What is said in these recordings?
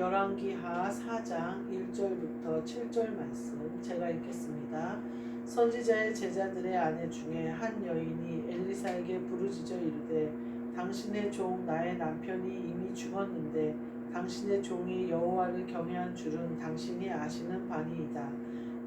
열왕기하 4장 1절부터 7절 말씀 제가 읽겠습니다. 선지자의 제자들의 아내 중에 한 여인이 엘리사에게 부르짖어 이르되 당신의 종 나의 남편이 이미 죽었는데 당신의 종이 여호와를 경외한 줄은 당신이 아시는 바니이다.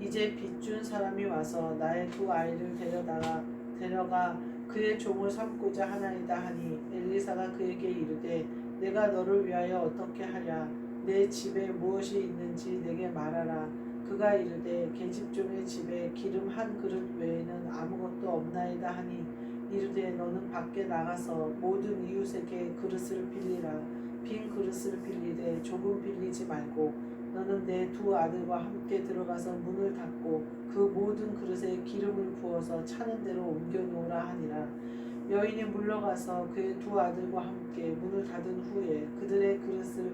이제 빚준 사람이 와서 나의 두 아이를 데려다가 데려가 그의 종을 삼고자 하나이다 하니 엘리사가 그에게 이르되 내가 너를 위하여 어떻게 하랴 내 집에 무엇이 있는지 내게 말하라. 그가 이르되 계집종의 집에 기름 한 그릇 외에는 아무것도 없나이다 하니 이르되 너는 밖에 나가서 모든 이웃에게 그릇을 빌리라. 빈 그릇을 빌리되 조금 빌리지 말고 너는 내 두 아들과 함께 들어가서 문을 닫고 그 모든 그릇에 기름을 부어서 차는 대로 옮겨 놓으라 하니라. 여인이 물러가서 그의 두 아들과 함께 문을 닫은 후에 그들의 그릇을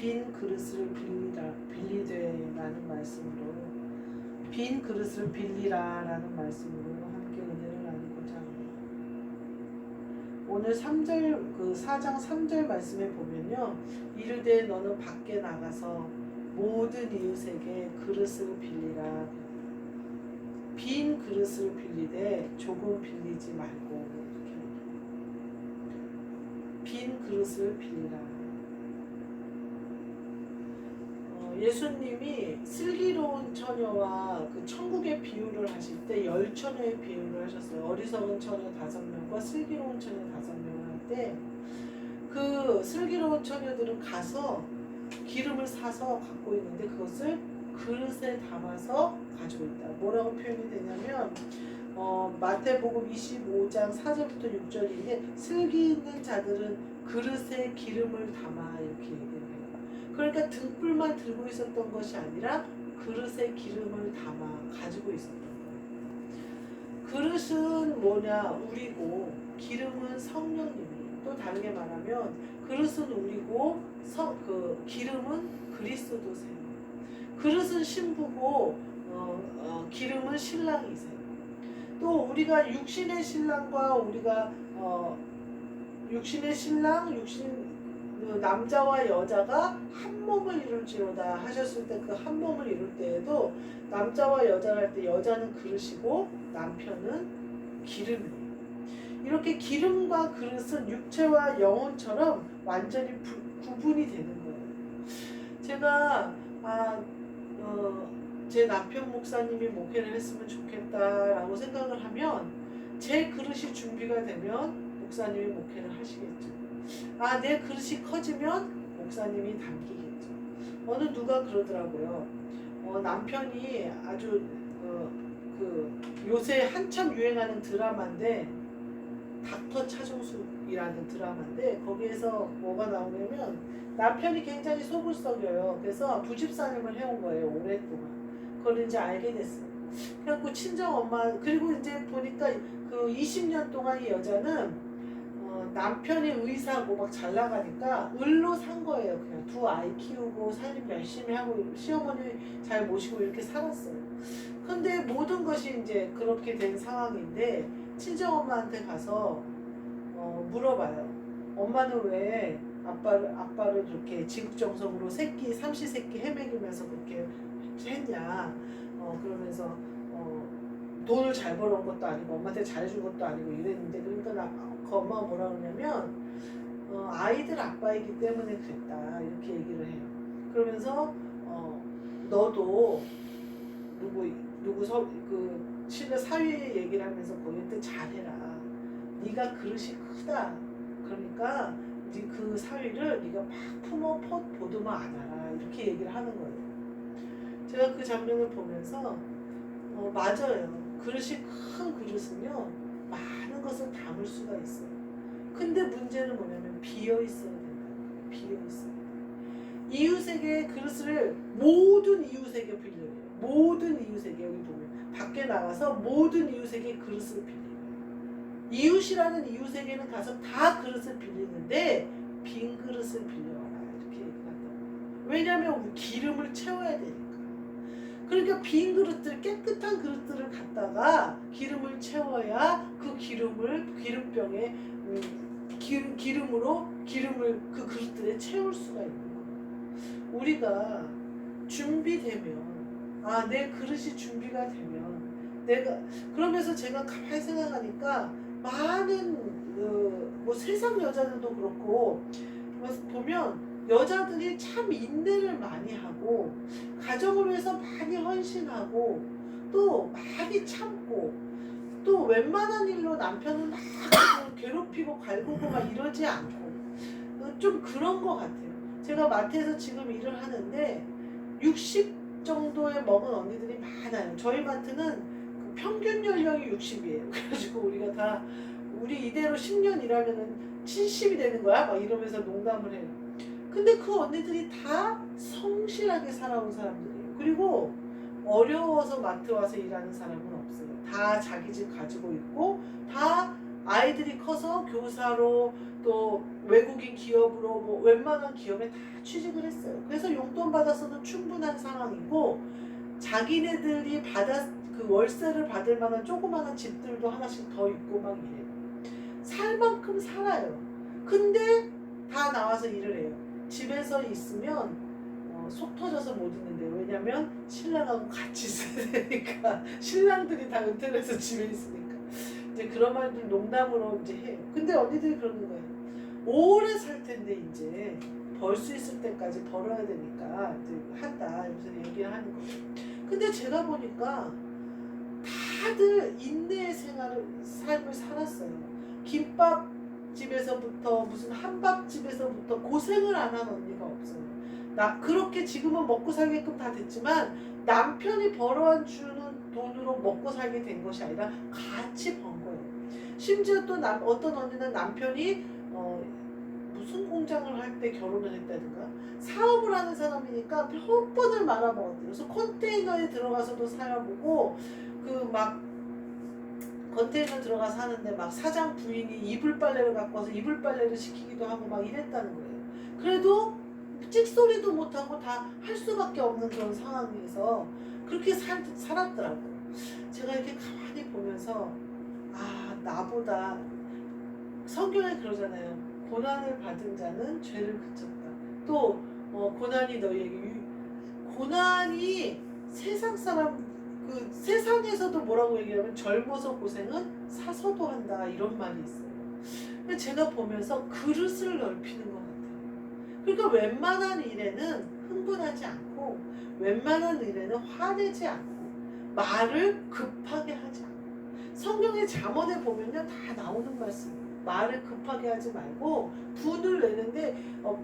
빈 그릇을 빌리라 빌리되라는 말씀으로 빈 그릇을 빌리라라는 말씀으로 함께 은혜를 나누고자 합니다. 오늘 3절 그 4장 3절 말씀에 보면요. 이르되 너는 밖에 나가서 모든 이웃에게 그릇을 빌리라. 빈 그릇을 빌리되 조금 빌리지 말고 이렇게 빈 그릇을 빌리라. 어, 예수님이 슬기로운 처녀와 그 천국의 비유를 하실 때 열 처녀의 비유를 하셨어요. 어리석은 처녀 다섯 명과 슬기로운 처녀 다섯 명을 할 때 그 슬기로운 처녀들은 가서 기름을 사서 갖고 있는데 그것을 그릇에 담아서 가지고 있다. 뭐라고 표현이 되냐면 어, 마태복음 25장 4절부터 6절인데 슬기 있는 자들은 그릇에 기름을 담아 이렇게. 그러니까 등불만 들고 있었던 것이 아니라 그릇에 기름을 담아 가지고 있었던 거예요. 그릇은 뭐냐? 우리고 기름은 성령님이 또 다르게 말하면 그릇은 우리고 성, 그 기름은 그리스도세요. 그릇은 신부고 어, 어, 기름은 신랑이세요. 또 우리가 육신의 신랑과 우리가 어, 육신의 신랑, 육신 그 남자와 여자가 한 몸을 이룰지로다 하셨을 때 그 한 몸을 이룰 때에도 남자와 여자를 할 때 여자는 그릇이고 남편은 기름이에요. 이렇게 기름과 그릇은 육체와 영혼처럼 완전히 부, 구분이 되는 거예요. 제가 아, 어, 제 남편 목사님이 목회를 했으면 좋겠다라고 생각을 하면 제 그릇이 준비가 되면 목사님이 목회를 하시겠죠. 아, 내 그릇이 커지면 목사님이 담기겠죠. 어느 누가 그러더라고요. 어, 남편이 아주 어, 그 요새 한참 유행하는 드라마인데 닥터 차종숙이라는 드라마인데 거기에서 뭐가 나오냐면 남편이 굉장히 속을 썩여요. 그래서 부집사님을 해온 거예요 오랫동안. 그걸 이제 알게 됐어요. 그래갖고 친정 엄마 그리고 이제 보니까 그 20년 동안 이 여자는 어, 남편이 의사고 막 잘 나가니까 을로 산 거예요. 그냥 두 아이 키우고 살림 열심히 하고 시어머니 잘 모시고 이렇게 살았어요. 근데 모든 것이 이제 그렇게 된 상황인데 친정 엄마한테 가서 어, 물어봐요. 엄마는 왜 아빠를 아빠를 그렇게 지극정성으로 새끼 삼시세끼 헤매기면서 그렇게 했냐? 어, 그러면서 어, 돈을 잘 벌어온 것도 아니고 엄마한테 잘해준 것도 아니고 이랬는데 그러니까 나, 그 엄마가 뭐라 그러냐면 어, 아이들 아빠이기 때문에 그랬다 이렇게 얘기를 해요. 그러면서 어, 너도 누구 누구 서그 신의 사위 얘기를 하면서 거기한테 잘해라. 네가 그릇이 크다. 그러니까 네 그 사위를 네가 막 품어 퍼 보듬어 안아라 이렇게 얘기를 하는 거예요. 제가 그 장면을 보면서 어, 맞아요. 그릇이 큰 그릇은요 많은 것을 담을 수가 있어요. 근데 문제는 뭐냐면 비어 있어야 된다. 비어 있어야 돼. 이웃에게 그릇을 모든 이웃에게 빌려요. 모든 이웃에게 여기 보면 밖에 나가서 모든 이웃에게 그릇을 빌려요. 이웃이라는 이웃에게는 가서 다 그릇을 빌리는데 빈 그릇을 빌려와라 이렇게 얘기한다. 왜냐하면 기름을 채워야 되니까. 그러니까 빈 그릇들 깨끗한 그릇들을 갖다가 기름을 채워야 그 기름을 기름병에 음, 기름, 기름으로 기름을 그 그릇들에 채울 수가 거예요. 우리가 준비되면 아 내 그릇이 준비가 되면 내가 그러면서 제가 가만히 생각하니까 많은 어, 뭐 세상 여자들도 그렇고 보면 여자들이 참 인내를 많이 하고 가정을 위해서 많이 헌신하고 또 많이 참고 또 웬만한 일로 남편을 막 괴롭히고 갈구고 막 이러지 않고 어, 좀 그런 것 같아요. 제가 마트에서 지금 일을 하는데 60 정도에 먹은 언니들이 많아요. 저희 마트는 그 평균 연령이 60이에요. 그래가지고 우리가 다 우리 이대로 10년 일하면은 70이 되는 거야? 막 이러면서 농담을 해요. 근데 그 언니들이 다 성실하게 살아온 사람들이에요. 그리고 어려워서 마트 와서 일하는 사람은 없어요. 다 자기 집 가지고 있고 다 아이들이 커서 교사로 또 외국인 기업으로 뭐 웬만한 기업에 다 취직을 했어요. 그래서 용돈 받았어도 충분한 상황이고 자기네들이 받았 그 월세를 받을 만한 조그마한 집들도 하나씩 더 있고 막 이래요. 살 만큼 살아요. 근데 다 나와서 일을 해요. 집에서 있으면 어, 속 터져서 못 있는데요. 왜냐면 신랑하고 같이 있어야 되니까 신랑들이 다 은퇴를 해서 집에 있으니까 이제 그런 말들 농담으로 이제 해요. 근데 언니들이 그러는 거예요. 오래 살 텐데 이제 벌 수 있을 때까지 벌어야 되니까 이제 한다 무슨 얘기를 하는 거예요. 근데 제가 보니까 다들 인내의 생활을 삶을 살았어요. 김밥 집에서부터 무슨 한밥집에서부터 고생을 안 한 언니가 없어요. 나 그렇게 지금은 먹고 살게끔 다 됐지만 남편이 벌어와 주는 돈으로 먹고 살게 된 것이 아니라 같이 번 거예요. 심지어 또 남, 어떤 언니는 남편이 어, 무슨 공장을 할 때 결혼을 했다든가 사업을 하는 사람이니까 몇 번을 말아먹었대요. 그래서 컨테이너에 들어가서도 살아보고 그막 컨테이너 들어가서 하는데 막 사장 부인이 이불 빨래를 갖고 와서 이불 빨래를 시키기도 하고 막 이랬다는 거예요. 그래도 찍소리도 못하고 다 할 수밖에 없는 그런 상황에서 그렇게 살, 살았더라고요. 제가 이렇게 가만히 보면서 아 나보다 성경에 그러잖아요. 고난을 받은 자는 죄를 그쳤다. 또 어, 고난이 너희에게 유- 고난이 세상 사람 그 세상에서도 뭐라고 얘기하면 젊어서 고생은 사서도 한다 이런 말이 있어요. 제가 보면서 그릇을 넓히는 것 같아요. 그러니까 웬만한 일에는 흥분하지 않고 웬만한 일에는 화내지 않고 말을 급하게 하지 않고 성경의 잠언에 보면요 다 나오는 말씀이에요. 말을 급하게 하지 말고 분을 내는데 어,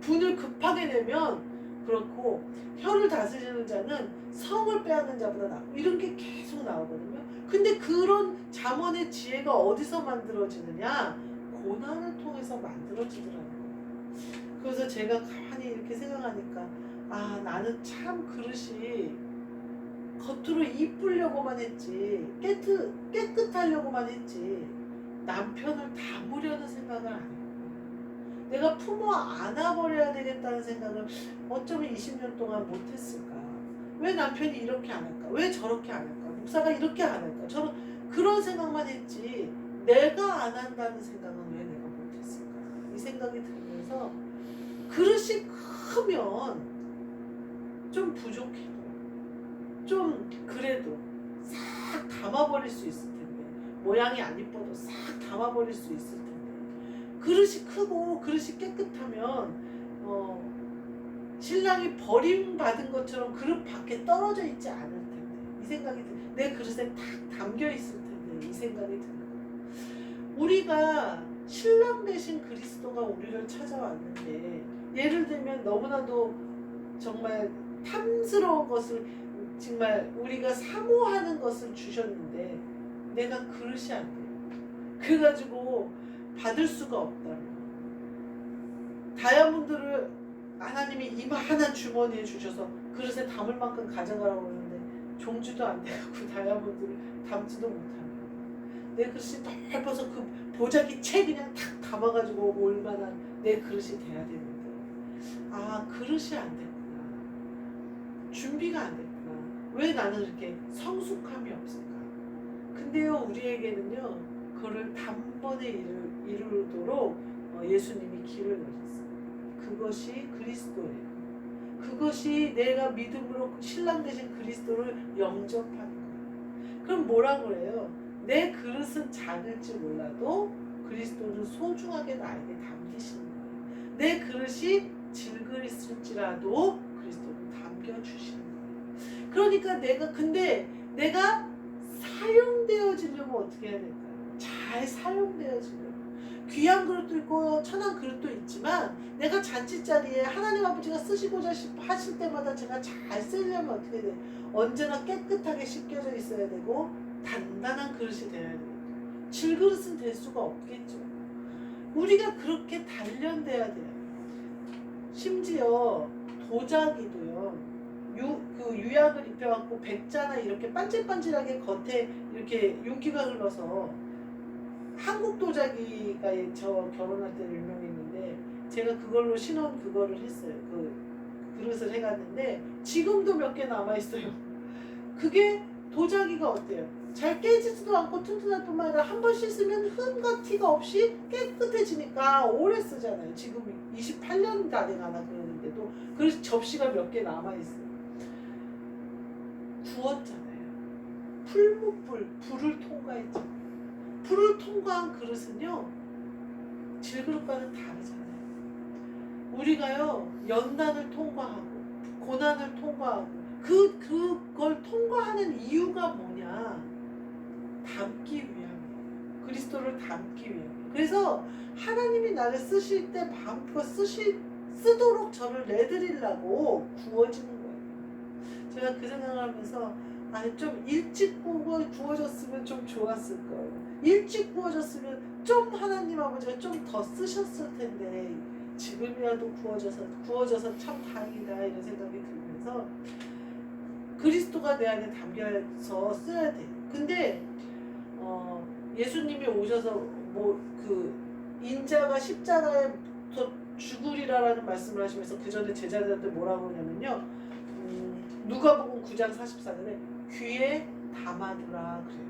분을 급하게 내면 그렇고 혀를 다스리는 자는 성을 빼앗는 자보다 낫고 이런 게 계속 나오거든요. 근데 그런 잠언의 지혜가 어디서 만들어지느냐? 고난을 통해서 만들어지더라고요. 그래서 제가 가만히 이렇게 생각하니까 아 나는 참 그릇이 겉으로 이쁘려고만 했지 깨끗, 깨끗하려고만 했지 남편을 담으려는 생각을 안 했고 내가 품어 안아버려야 되겠다는 생각을 어쩌면 20년 동안 못했을까? 왜 남편이 이렇게 안 할까? 왜 저렇게 안 할까? 목사가 이렇게 안 할까? 저는 그런 생각만 했지 내가 안 한다는 생각은 왜 내가 못했을까? 이 생각이 들면서 그릇이 크면 좀 부족해도 좀 그래도 싹 담아버릴 수 있을 텐데 모양이 안 이뻐도 싹 담아버릴 수 있을 텐데 그릇이 크고 그릇이 깨끗하면 어, 신랑이 버림받은 것처럼 그릇 밖에 떨어져 있지 않을 텐데 이 생각이 들, 내 그릇에 탁 담겨 있을 텐데 이 생각이 드는 거예요. 우리가 신랑 대신 그리스도가 우리를 찾아왔는데 예를 들면 너무나도 정말 탐스러운 것을 정말 우리가 사모하는 것을 주셨는데 내가 그릇이 안 돼. 그래가지고 받을 수가 없다면 다이아몬드를 하나님이 이만한 주머니에 주셔서 그릇에 담을 만큼 가져가라고 그러는데 종주도 안 되고 다이아몬드를 담지도 못하고 내 그릇이 넓어서 그 보자기 채 그냥 탁 담아가지고 올 만한 내 그릇이 돼야 되는데. 아 그릇이 안 됐구나. 준비가 안 됐구나. 왜 나는 이렇게 성숙함이 없을까? 근데요 우리에게는요 그를 단번에 이루, 이루도록 어, 예수님이 길을 내셨어요 그것이 그리스도예요 그것이 내가 믿음으로 신랑 되신 그리스도를 영접하는 거예요 그럼 뭐라 그래요 내 그릇은 작을지 몰라도 그리스도는 소중하게 나에게 담기시는 거예요. 내 그릇이 질그리스일지라도 그리스도는 담겨주시는 거예요. 그러니까 내가 근데 내가 사용되어지려면 어떻게 해야 될까요? 잘 사용되어지려면 귀한 그릇도 있고 천한 그릇도 있지만 내가 잔치 자리에 하나님 아버지가 쓰시고자 하실 때마다 제가 잘 쓰려면 어떻게 돼? 언제나 깨끗하게 씻겨져 있어야 되고 단단한 그릇이 돼야 돼요. 질그릇은 될 수가 없겠죠. 우리가 그렇게 단련돼야 돼요. 심지어 도자기도요. 유, 그 유약을 입혀갖고 백자나 이렇게 반질반질하게 겉에 이렇게 윤기가 흘러서 한국 도자기가 저 결혼할 때 유명했는데 제가 그걸로 신혼 그거를 했어요. 그 그릇을 해갔는데 지금도 몇 개 남아 있어요. 그게 도자기가 어때요? 잘 깨지지도 않고 튼튼할 뿐만 아니라 한 번 씻으면 흠과 티가 없이 깨끗해지니까 오래 쓰잖아요. 지금 28년 다 돼가나 그러는데도 그래서 접시가 몇 개 남아 있어요. 구웠잖아요. 풀무불 불을 통과했잖아요. 불을 통과한 그릇은요, 질그릇과는 다르잖아요. 우리가요, 연단을 통과하고, 고난을 통과하고, 그, 그걸 통과하는 이유가 뭐냐? 담기 위함이에요. 그리스도를 담기 위함. 그래서 하나님이 나를 쓰실 때 방풀어 쓰시, 쓰도록 저를 내드리려고 구워지는 거예요. 제가 그 생각을 하면서 아니 좀 일찍 구워 구워졌으면 좀 좋았을 거예요. 일찍 구워졌으면 좀 하나님 아버지가 좀 더 쓰셨을 텐데 지금이라도 구워져서 구워져서 참 다행이다 이런 생각이 들면서 그리스도가 내 안에 담겨서 써야 돼. 근데 어, 예수님이 오셔서 뭐 그 인자가 십자가에 더 죽으리라라는 말씀을 하시면서 그 전에 제자들한테 뭐라고 하냐면요. 음, 누가복음 9장 44절에 귀에 담아두라 그래요.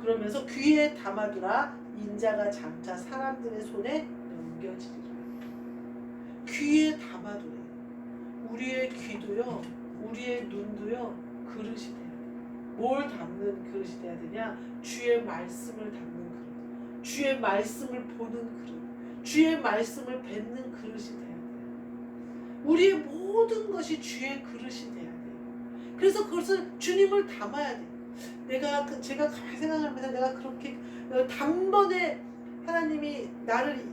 그러면서 귀에 담아두라 인자가 장차 사람들의 손에 넘겨지리라. 귀에 담아두래. 우리의 귀도요, 우리의 눈도요 그릇이 돼야 돼. 뭘 담는 그릇이 돼야 되냐? 주의 말씀을 담는 그릇. 주의 말씀을 보는 그릇. 주의 말씀을 뱉는 그릇이 돼야 돼. 우리의 모든 것이 주의 그릇이 돼. 그래서 그것을 주님을 담아야 돼. 내가 그 제가 생각하면서 내가 그렇게 어, 단번에 하나님이 나를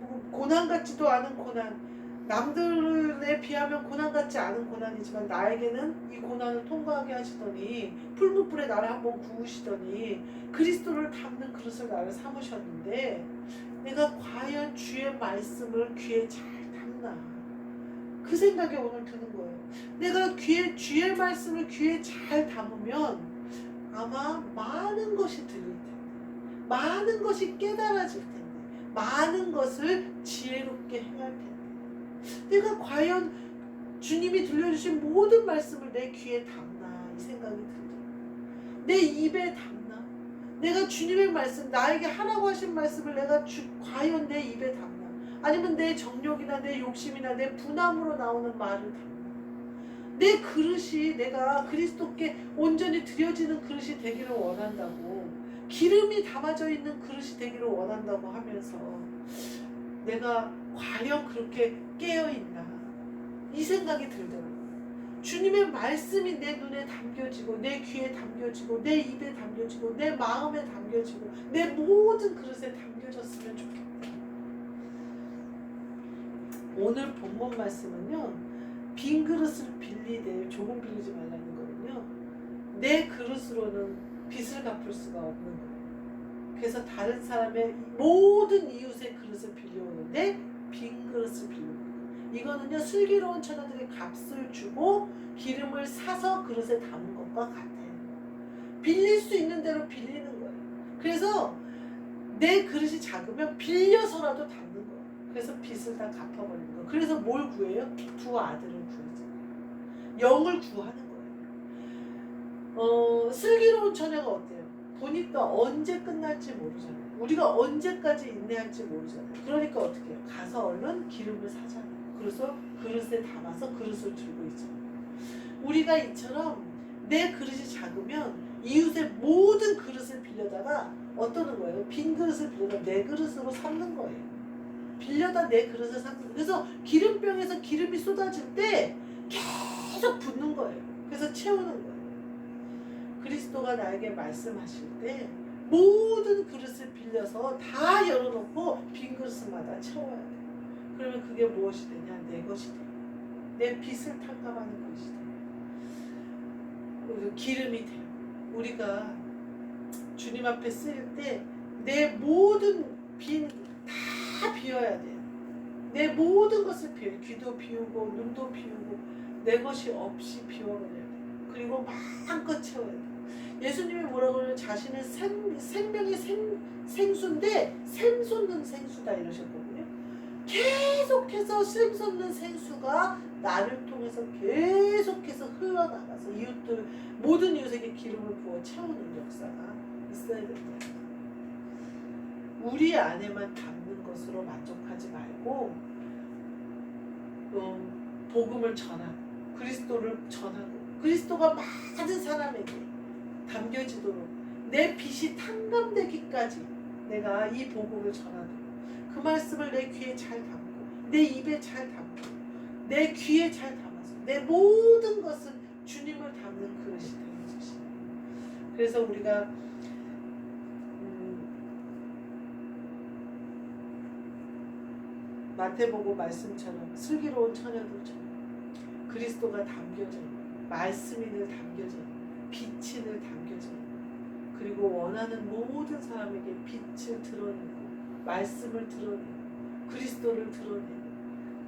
뭐 고난 같지도 않은 고난 남들에 비하면 고난 같지 않은 고난이지만 나에게는 이 고난을 통과하게 하시더니 풀무불에 나를 한번 구우시더니 그리스도를 담는 그릇을 나를 삼으셨는데 내가 과연 주의 말씀을 귀에 잘 담나 그 생각이 오늘 드는 거예요. 내가 귀에 주의 말씀을 귀에 잘 담으면 아마 많은 것이 들릴 텐데 많은 것이 깨달아질 텐데 많은 것을 지혜롭게 행할 텐데 내가 과연 주님이 들려주신 모든 말씀을 내 귀에 담나 이 생각이 들어요. 내 입에 담나 내가 주님의 말씀 나에게 하라고 하신 말씀을 내가 주, 과연 내 입에 담나 아니면 내 정욕이나 내 욕심이나 내 분함으로 나오는 말을 내 그릇이 내가 그리스도께 온전히 드려지는 그릇이 되기를 원한다고 기름이 담아져 있는 그릇이 되기를 원한다고 하면서 내가 과연 그렇게 깨어 있나 이 생각이 들더라고요. 주님의 말씀이 내 눈에 담겨지고 내 귀에 담겨지고 내 입에 담겨지고 내 마음에 담겨지고 내 모든 그릇에 담겨졌으면 좋겠다. 오늘 본문 말씀은요. 빈 그릇을 빌리되 조금 빌리지 말라는 거는요. 내 그릇으로는 빚을 갚을 수가 없는 거예요. 그래서 다른 사람의 모든 이웃의 그릇을 빌려오는데 빈 그릇을 빌려오는 거예요. 이거는요 슬기로운 처녀들이 값을 주고 기름을 사서 그릇에 담은 것과 같아요. 빌릴 수 있는 대로 빌리는 거예요. 그래서 내 그릇이 작으면 빌려서라도 담는. 그래서 빚을 다 갚아버리는 거예요. 그래서 뭘 구해요? 두 아들을 구하죠. 영을 구하는 거예요. 어, 슬기로운 처녀가 어때요? 보니까 언제 끝날지 모르잖아요. 우리가 언제까지 인내할지 모르잖아요. 그러니까 어떻게 해요? 가서 얼른 기름을 사잖아요. 그래서 그릇에 담아서 그릇을 들고 있잖아요. 우리가 이처럼 내 그릇이 작으면 이웃의 모든 그릇을 빌려다가 어떠는 거예요? 빈 그릇을 빌려다 내 그릇으로 삼는 거예요. 빌려다 내 그릇을 거예요. 그래서 기름병에서 기름이 쏟아질 때 계속 붓는 거예요. 그래서 채우는 거예요. 그리스도가 나에게 말씀하실 때 모든 그릇을 빌려서 다 열어놓고 빈 그릇마다 채워야 돼. 그러면 그게 무엇이 되냐? 내 것이 돼. 내 빚을 탕감하는 것이 돼. 기름이 돼. 우리가 주님 앞에 쓰일 때 내 모든 빈다 비워야 돼. 내 모든 것을 비워. 귀도 비우고 눈도 비우고 내 것이 없이 비워버려야 돼. 그리고 마음껏 채워야 돼. 예수님이 뭐라고 그러냐면 자신은 생, 생명의 생, 생수인데 샘솟는 생수다 이러셨거든요. 계속해서 샘솟는 생수가 나를 통해서 계속해서 흘러나가서 이웃들 모든 이웃에게 기름을 부어 채우는 역사가 있어야 된다. 우리 안에만 담는 것으로 만족하지 말고 어, 복음을 전하고 그리스도를 전하고 그리스도가 많은 사람에게 담겨지도록 내 빚이 탕감되기까지 내가 이 복음을 전하도록 그 말씀을 내 귀에 잘 담고 내 입에 잘 담고 내 귀에 잘 담아서 내 모든 것은 주님을 담는 그릇이 되는 것이 그래서 우리가 음, 마태복음 말씀처럼 슬기로운 처녀들처럼 그리스도가 담겨져 있는 말씀이 늘 담겨져 늘 담겨져 그리고 원하는 모든 사람에게 빛을 드러내고 말씀을 드러내고 그리스도를 드러내고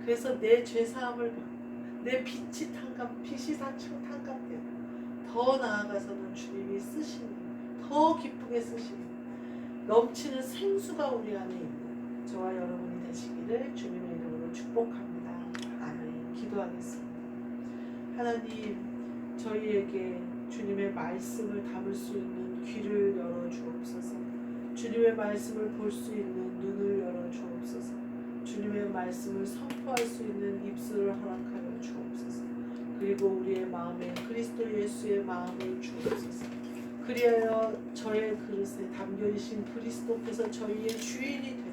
그래서 내 죄사함을 받고 내 빛이 탕감 빛이 다 탕감되고 더 나아가서는 주님이 쓰시는 더 기쁘게 쓰시는 넘치는 생수가 우리 안에 있는 저와 여러분이 되시기를 주님의 이름으로 축복합니다. 아멘. 기도하겠습니다. 하나님 저희에게 주님의 말씀을 담을 수 있는 귀를 열어 주옵소서. 주님의 말씀을 볼 수 있는 눈을 열어 주옵소서. 주님의 말씀을 선포할 수 있는 입술을 허락하여 주옵소서. 그리고 우리의 마음에 그리스도 예수의 마음을 주옵소서. 그리하여 저의 그릇에 담겨 계신 그리스도께서 저희의 주인이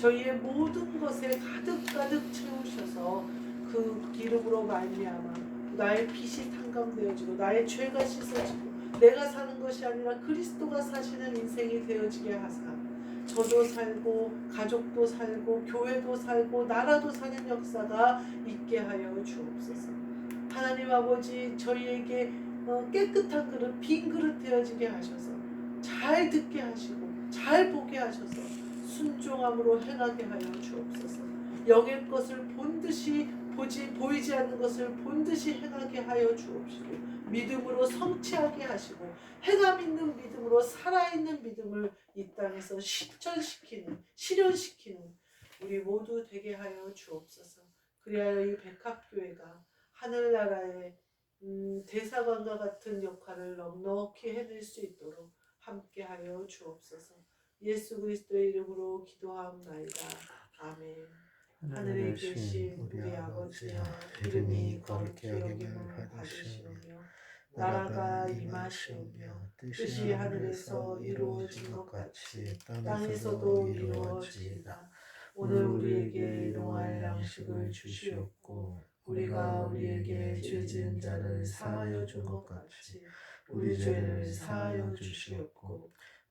저희의 모든 것에 가득 가득 채우셔서 그 기름으로 말미암아 나의 빚이 탕감되어지고 나의 죄가 씻어지고 내가 사는 것이 아니라 그리스도가 사시는 인생이 되어지게 하사 저도 살고 가족도 살고 교회도 살고 나라도 사는 역사가 있게 하여 주옵소서. 하나님 아버지 저희에게 어, 깨끗한 그릇 빈 그릇 되어지게 하셔서 잘 듣게 하시고 잘 보게 하셔서 순종함으로 행하게 하여 주옵소서. 영의 것을 본 듯이 보지 보이지 않는 것을 본 듯이 행하게 하여 주옵시고 믿음으로 성취하게 하시고 해감 있는 믿음으로 살아있는 믿음을 이 땅에서 실천시키는 실현시키는 우리 모두 되게 하여 주옵소서. 그리하여 이 백합교회가 하늘나라의 음, 대사관과 같은 역할을 넉넉히 해낼 수 있도록 함께하여 주옵소서. 예수 그리스도의 이름으로 기도하옵나이다. 아멘. 하늘에 계신 우리 아버지여 이름이 거룩히 여김을 받으시오며 나라가 임하시오며 뜻이 하늘에서 이루어진 것 같이 땅에서도 이루어지이다. 오늘 우리에게 일용할 양식을 주시옵고 우리가 우리에게 죄 지은 자를 사하여 준 것 같이 우리 죄를 사하여 주시옵고